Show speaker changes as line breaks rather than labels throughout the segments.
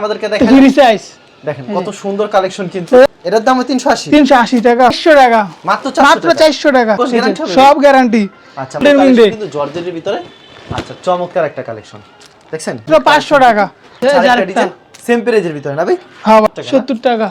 আমাদেরকে দেখেন
ফ্রি
দেখেন কত সুন্দর কালেকশন কিন্তু। এটার দাম তিনশো আশি।
তিনশো আশি টাকা
মাত্র
মাত্র চারশো টাকা? সব গ্যারান্টি
আচ্ছা কিন্তু জর্জেটের ভিতরে। আচ্ছা চমৎকার একটা কালেকশন দেখছেন?
পাঁচশো টাকা।
ডিজাইন সেম প্রাইজের ভিতরে না ভাই?
হ্যাঁ
টাকা। না?
সত্তর টাকা।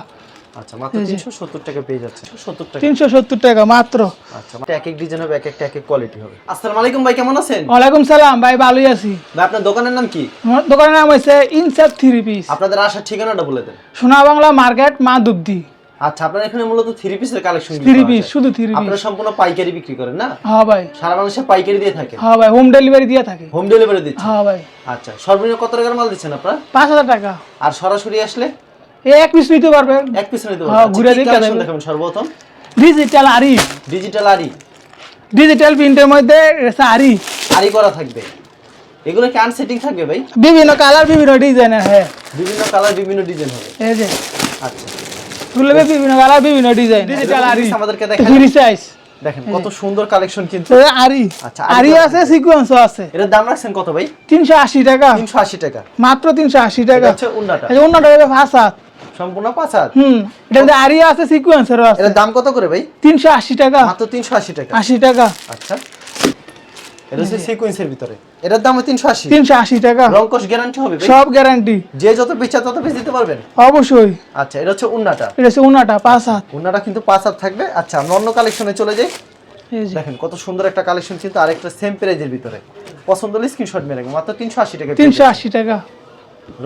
আচ্ছা মাত্র তিনশো সত্তর টাকা পেয়ে যাচ্ছে। সত্তর টাকা।
তিনশো সত্তর টাকা মাত্র।
আচ্ছা এক এক ডিজাইন হবে এক একটা এক এক কোয়ালিটি হবে। আসসালামু আলাইকুম ভাই কেমন আছেন?
ওয়ালাইকুম সালাম ভাই ভালোই আছি।
ভাই আপনার দোকানের নাম কি?
আমার দোকানের নাম হয়েছে ইনসাফ থ্রি পিস
আপনাদের আসার ঠিকানাটা বলে দেন।
সোনা বাংলা মার্কেট মা দুব্দি
আচ্ছা আপনার এখানে মূলত থ্রি পিসের কালেকশন
থ্রি পিস শুধু থ্রি পিস
আপনারা সম্পূর্ণ পাইকারি বিক্রি করেন না?
হ্যাঁ ভাই।
সারা মানুষের পাইকারি দিয়ে থাকে
হ্যাঁ ভাই হোম ডেলিভারি দিয়ে থাকে।
হোম ডেলিভারি দিচ্ছে
হ্যাঁ ভাই।
আচ্ছা সর্বনিম্ন কত টাকার মাল দিচ্ছেন আপনারা?
পাঁচ হাজার টাকা।
আর সরাসরি আসলে?
এক পিস নিতে পারবেন
এক পিস নিতে
হ্যাঁ,
পারবেন
ঘুরে
আচ্ছা। দেখাবেন সর্বপ্রথম?
ডিজিটাল আরি
ডিজিটাল আরি
ডিজিটাল প্রিন্টের মধ্যে আরি
আরি করা থাকবে। এগুলো কি আনসেটিং থাকবে ভাই?
বিভিন্ন কালার বিভিন্ন ডিজাইনের হ্যাঁ।
বিভিন্ন কালার বিভিন্ন ডিজাইন হবে।
এই যে।
আচ্ছা।
এগুলো বিভিন্ন কালার বিভিন্ন ডিজাইন ডিজিটাল আরি
আমাদেরকে দেখেন।
সাইজ
দেখেন কত সুন্দর কালেকশন কিন্তু।
আরি
আচ্ছা,
আরি আছে সিকোয়েন্সও আছে।
এটার দাম রাখছেন কত ভাই?
তিনশো আশি টাকা।
তিনশো আশি টাকা।
মাত্র তিনশো আশি
এটা
টাকা
হচ্ছে উন্নাটা।
এই টাকা পাঁচ হাত
সম্পূর্ণ পাঁচ হাত।
হুম এটা মধ্যে আরি আছে সিকোয়েন্সেরও আছে।
দাম কত করে ভাই?
তিনশো আশি টাকা।
মাত্র তিনশো আশি টাকা।
আশি টাকা।
আচ্ছা। এটা হচ্ছে সিকোয়েন্সের ভিতরে। এটার দাম তিনশো আশি।
তিনশো আশি টাকা।
রংকশ গ্যারান্টি হবে ভাই?
সব গ্যারান্টি
যে যত বেচা তত বেচ দিতে পারবেন?
অবশ্যই।
আচ্ছা এটা হচ্ছে উন্নাটা।
এটা হচ্ছে পাঁচ হাত।
উন্নাটা কিন্তু পাঁচ হাত থাকবে। আচ্ছা আমরা অন্য কালেকশনে চলে যাই। দেখেন কত সুন্দর একটা কালেকশন কিন্তু আরেকটা সেম প্রাইজের ভিতরে। পছন্দ হলে স্ক্রিনশট মেরে মাত্র তিনশো আশি টাকা
তিনশো আশি টাকা।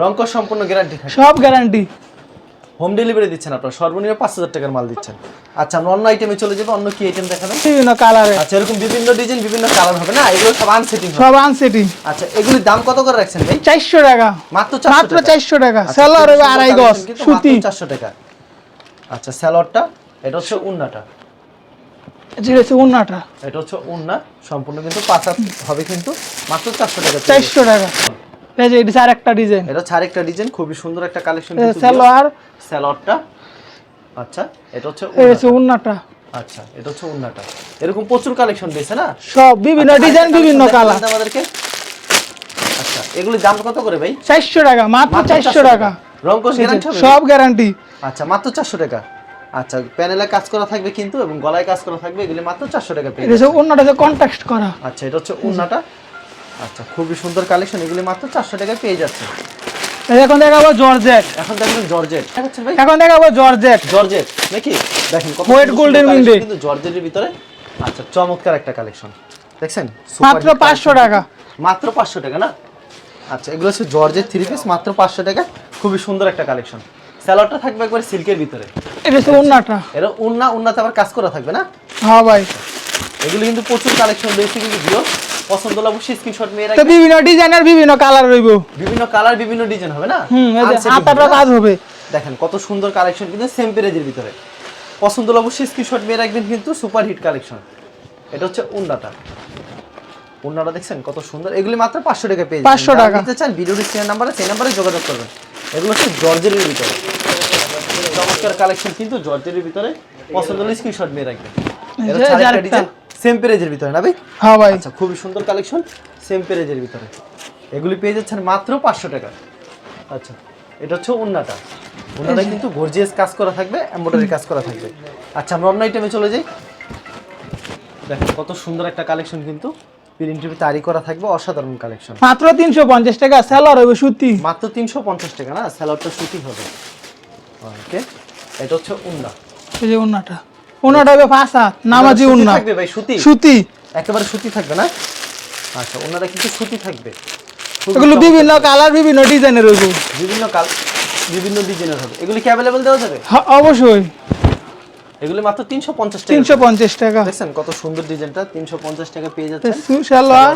রংকশ সম্পূর্ণ গ্যারান্টি
সব গ্যারান্টি
হোম ডেলিভারি দিচ্ছেন আপনার। সর্বনিম্ন পাঁচ হাজার টাকার মাল দিচ্ছেন। আচ্ছা আমরা অন্য আইটেমে চলে যাব অন্য কি আইটেম দেখাবেন?
বিভিন্ন কালারে
আচ্ছা এরকম বিভিন্ন ডিজাইন বিভিন্ন কালার হবে না? এগুলো সব আনসেটিং
সব আনসেটিং
আচ্ছা এগুলির দাম কত করে রাখছেন ভাই?
চারশো টাকা।
মাত্র
মাত্র
চারশো
টাকা।
আচ্ছা,
সেলার
খুব
হবে আড়াই গজ সুতি।
চারশো টাকা। আচ্ছা স্যালোয়ারটা এটা হচ্ছে উন্নাটা।
যেটা হচ্ছে উন্নাটা।
এটা হচ্ছে উন্না সম্পূর্ণ কিন্তু পাঁচ হবে কিন্তু মাত্র চারশো টাকা।
চারশো টাকা। এই যে এটা একটা ডিজাইন
এটা হচ্ছে আরেকটা ডিজাইন খুবই সুন্দর একটা কালেকশন
সেলোয়ার
স্যালোয়ারটা আচ্ছা এটা হচ্ছে
এই
উন্নাটা। আচ্ছা এটা হচ্ছে উন্নাটা। এরকম প্রচুর কালেকশন দিয়েছে না?
সব বিভিন্ন
আচ্ছা,
ডিজাইন বিভিন্ন কালার
আমাদেরকে। আচ্ছা এগুলির দাম কত করে ভাই?
চারশো টাকা মাত্র
মাত্র
চারশো টাকা।
রংকশ গ্যারান্টি
সব গ্যারান্টি
আচ্ছা মাত্র চারশো টাকা। আচ্ছা প্যানেলে কাজ করা থাকবে কিন্তু এবং গলায় কাজ করা থাকবে এগুলি মাত্র চারশো টাকা পেয়ে
এটা হচ্ছে উন্নাটা হচ্ছে করা।
আচ্ছা এটা হচ্ছে উন্নাটা। আচ্ছা খুবই সুন্দর কালেকশন এগুলি মাত্র চারশো টাকায় পেয়ে যাচ্ছে
এখন দেখাবো জর্জেট।
এখন দেখবেন জর্জেট।
এখন দেখাবো জর্জেট।
জর্জেট নাকি? দেখেন collection কিন্তু জর্জেটের ভিতরে আচ্ছা চমৎকার একটা কালেকশন দেখছেন?
মাত্র পাঁচশো টাকা।
মাত্র পাঁচশো টাকা না? আচ্ছা এগুলো হচ্ছে জর্জের থ্রি পিস মাত্র পাঁচশো টাকা। খুবই সুন্দর একটা কালেকশন স্যালোয়ারটা থাকবে একবার সিল্কের ভিতরে।
এটা হচ্ছে উন্নাটা।
এটা উন্না উন্নাতে আবার কাজ করা থাকবে না?
হ্যাঁ ভাই।
এগুলো কিন্তু প্রচুর কালেকশন রয়েছে কিন্তু পছন্দ হলে অবশ্যই স্ক্রিনশট
তো
রাখবেন।
বিভিন্ন ডিজাইনের বিভিন্ন কালার রইব।
বিভিন্ন কালার বিভিন্ন ডিজাইন হবে না?
হুম
না?
কাজ হবে।
দেখেন কত সুন্দর কালেকশন কিন্তু সেম পেরেজের ভিতরে। পছন্দ হলে অবশ্যই স্ক্রিনশট মেয়ে রাখবেন কিন্তু সুপার হিট কালেকশন এটা হচ্ছে উন্নাটা। উন্নাটা দেখছেন কত সুন্দর। এগুলি মাত্র পাঁচশো টাকা পেয়ে
500 টাকা।
নিতে চান ভিডিও ডিসপ্লে নাম্বারে সেই নাম্বারে যোগাযোগ করবেন। এগুলো হচ্ছে জর্জের ভিতরে। চমৎকার কালেকশন কিন্তু জর্জের ভিতরে পছন্দ হলে স্ক্রিনশট মেয়ে রাখবেন। এটা হচ্ছে। ডিজাইন সেম পেরেজের ভিতরে না ভাই?
হ্যাঁ ভাই।
আচ্ছা খুবই সুন্দর কালেকশন সেম পেরেজের ভিতরে। এগুলি পেয়ে যাচ্ছেন মাত্র পাঁচশো টাকা। আচ্ছা এটা হচ্ছে উন্নাটা। উন্নাটা কিন্তু গর্জিয়াস কাজ করা থাকবে এমব্রয়ডারি কাজ করা থাকবে। আচ্ছা আমরা অন্য আইটেমে চলে যাই। দেখেন কত সুন্দর একটা কালেকশন কিন্তু। প্রিন্টের তারি করা থাকবে অসাধারণ কালেকশন
মাত্র তিনশো পঞ্চাশ টাকা সেলার হবে সুতি।
মাত্র তিনশো পঞ্চাশ টাকা না স্যালাডটা সুতি হবে। ওকে এটা হচ্ছে উন্না।
এই যে উন্নাটা। উন্নাটা হবে পাঁচ হাত নামাজি উন্না।
থাকবে ভাই সুতি?
সুতি।
একেবারে সুতি থাকবে না? আচ্ছা ওনারা কিন্তু সুতি থাকবে।
এগুলো বিভিন্ন কালার বিভিন্ন ডিজাইনের রইব
বিভিন্ন কাল বিভিন্ন ডিজাইনের হবে। এগুলি কি অ্যাভেলেবল দেওয়া যাবে?
হ্যাঁ, অবশ্যই।
এগুলি মাত্র তিনশো পঞ্চাশ টাকা।
তিনশো পঞ্চাশ টাকা।
দেখছেন কত সুন্দর ডিজাইনটা? তিনশো পঞ্চাশ টাকা পেয়ে যাচ্ছে।
সালোয়ার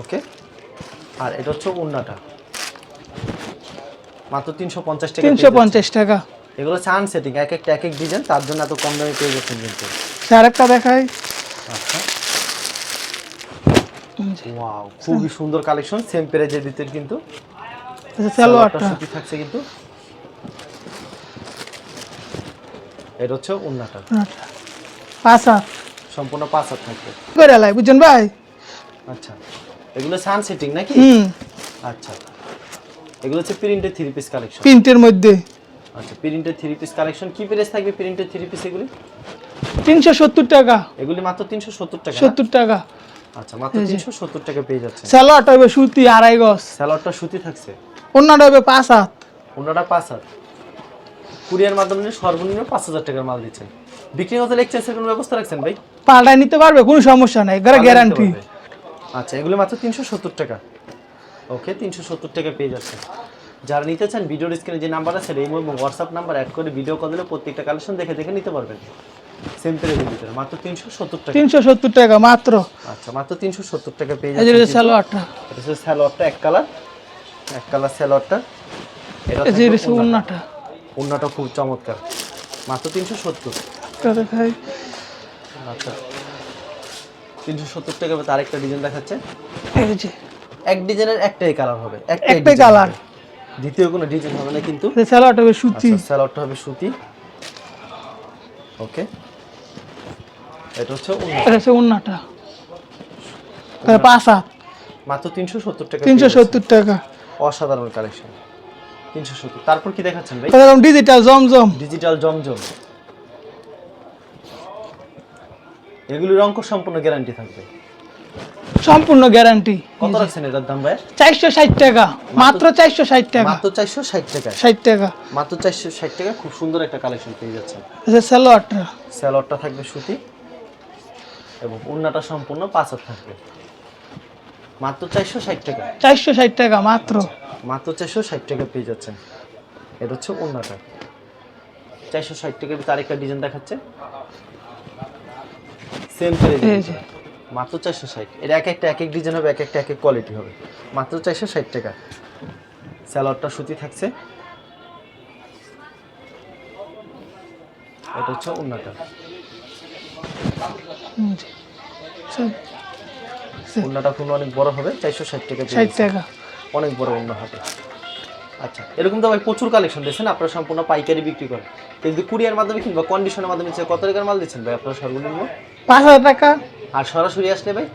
ওকে। আর এটা হচ্ছে উন্নাটা। মাত্র তিনশো পঞ্চাশ টাকা
তিনশো
পেয়ে যাচ্ছেন।
পঞ্চাশ টাকা।
এগুলো চান সেটিং এক একটা এক এক ডিজাইন তার জন্য এত কম দামে পেয়ে যাচ্ছেন কিন্তু।
স্যার আরেকটা দেখাই।
আচ্ছা। ওয়াও খুবই সুন্দর কালেকশন সেম প্রাইজের ভিতর কিন্তু। সালোয়ারটা
সালোয়ারটা
সুতি থাকছে কিন্তু। এটা হচ্ছে উন্নাটা।
পাঁচ
সম্পূর্ণ পাঁচ থাকবে।
করে লাই বুঝছেন ভাই?
আচ্ছা। এগুলো সান সেটিং নাকি?
হুম।
আচ্ছা। এগুলো হচ্ছে প্রিন্টের থ্রি পিস কালেকশন
প্রিন্টের মধ্যে।
আচ্ছা প্রিন্টের থ্রি পিস কালেকশন কি প্রাইস থাকবে প্রিন্টের থ্রি পিস এগুলি?
তিনশো সত্তর টাকা।
এগুলি মাত্র তিনশো সত্তর টাকা না?
সত্তর টাকা।
আচ্ছা মাত্র তিনশো সত্তর টাকা পেয়ে যাচ্ছে
স্যালোয়ারটা হবে সুতি আড়াই গজ।
স্যালাডটা সুতি থাকছে?
অন্যটা হবে পাঁচ হাত।
অন্যটা পাঁচ হাত। কুরিয়ার মাধ্যমে সর্বনিম্ন পাঁচ হাজার টাকার মাল দিচ্ছেন। বিক্রি হতে এক্সচেঞ্জের কোনো ব্যবস্থা রাখছেন ভাই?
পাল্টায় নিতে পারবে কোনো সমস্যা নাই এগুলো গ্যারান্টি
আচ্ছা এগুলো মাত্র তিনশো সত্তর টাকা। ওকে তিনশো সত্তর টাকা পেয়ে যাচ্ছে যারা নিতে চান ভিডিওর স্ক্রিনে যে নাম্বার আছে এই এবং হোয়াটসঅ্যাপ নাম্বার অ্যাড করে ভিডিও কল দিলে প্রত্যেকটা কালেকশন দেখে দেখে নিতে পারবেন। সেম ভিতরে। মাত্র টাকা।
মাত্র।
আচ্ছা মাত্র তিনশো সত্তর টাকা পেয়ে
এই যে
যাচ্ছে এটা হচ্ছে স্যালোয়ারটা এক কালার এক কালার এটা খুব চমৎকার। মাত্র
দেখাই।
আচ্ছা। তিনশো সত্তর টাকা তার একটা ডিজাইন দেখাচ্ছে।
এই যে।
এক ডিজাইনের একটাই কালার হবে।
একটাই।
হবে। দ্বিতীয় কোনো ডিজাইন হবে না কিন্তু।
স্যালোয়ারটা হবে সুতি।
আচ্ছা স্যালোয়ারটা হবে সুতি। ওকে এটা হচ্ছে।
এটা হচ্ছে অন্যটা তাহলে পাঁচ হাত।
মাত্র তিনশো সত্তর টাকা
তিনশো। সত্তর টাকা।
অসাধারণ কালেকশন তিনশো সত্তর। তারপর কি দেখাচ্ছেন ভাই?
ডিজিটাল জমজম।
ডিজিটাল জমজম। এগুলির অঙ্ক সম্পূর্ণ গ্যারান্টি থাকবে।
সম্পূর্ণ গ্যারান্টি
কত রাখছেন এটার দাম ভাই
চারশো ষাট টাকা। মাত্র চারশো ষাট টাকা।
মাত্র চারশো ষাট টাকায়
ষাট টাকা।
মাত্র চারশো ষাট টাকা খুব সুন্দর একটা কালেকশন পেয়ে যাচ্ছেন।
এই যে স্যালোয়ারটা
স্যালোয়ারটা থাকবে সুতি এবং ওড়নাটা সম্পূর্ণ পাঁচর থাকবে। মাত্র চারশো ষাট টাকা।
চারশো ষাট টাকা মাত্র।
মাত্র চারশো ষাট টাকা পেয়ে যাচ্ছেন। এটা হচ্ছে চারশো ষাট টাকার ভিতরে আরেকটা ডিজাইন দেখাচ্ছে। সেম
এই যে।
মাত্র চারশো ষাট। এটা এক একটা এক এক ডিজাইন হবে এক একটা এক এক কোয়ালিটি হবে। মাত্র চারশো ষাট টাকা। স্যালোয়ারটা সুতি থাকছে। এটা হচ্ছে।
সব-
ওড়নাটা কোনো অনেক বড় হবে চারশো ষাট টাকা
ষাট টাকা।
অনেক বড় ওড়না হবে। আচ্ছা এরকম তো ভাই প্রচুর কালেকশন দিচ্ছেন আপনারা সম্পূর্ণ পাইকারি বিক্রি করেন। কিন্তু কুরিয়ার মাধ্যমে কিংবা কন্ডিশনের মাধ্যমে কত টাকার মাল দিচ্ছেন ভাই আপনারা সর্বনিম্ন?
পাঁচ হাজার টাকা।
আর সরাসরি আসলে ভাই?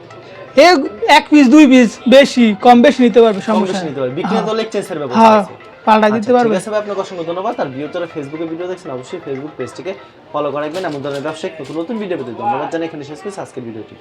এক পিস দুই পিস বেশি কম বেশি নিতে পারবে সমস্যা
নিতে পারবে। বিক্রি তো এক্সচেঞ্জের ব্যবস্থা
হ্যাঁ
আছে।
পাল্টা দিতে
আচ্ছা,
পারবে।
ঠিক আছে ভাই আপনাকে অসংখ্য ধন্যবাদ। আর ভিডিও যারা ফেসবুকে ভিডিও দেখছেন অবশ্যই ফেসবুক পেজটিকে ফলো করে রাখবেন। এমন ধরনের ব্যবসায়িক নতুন নতুন ভিডিও পেতে ধন্যবাদ জানাই। এখানে শেষ করছি আজকের ভিডিওটি।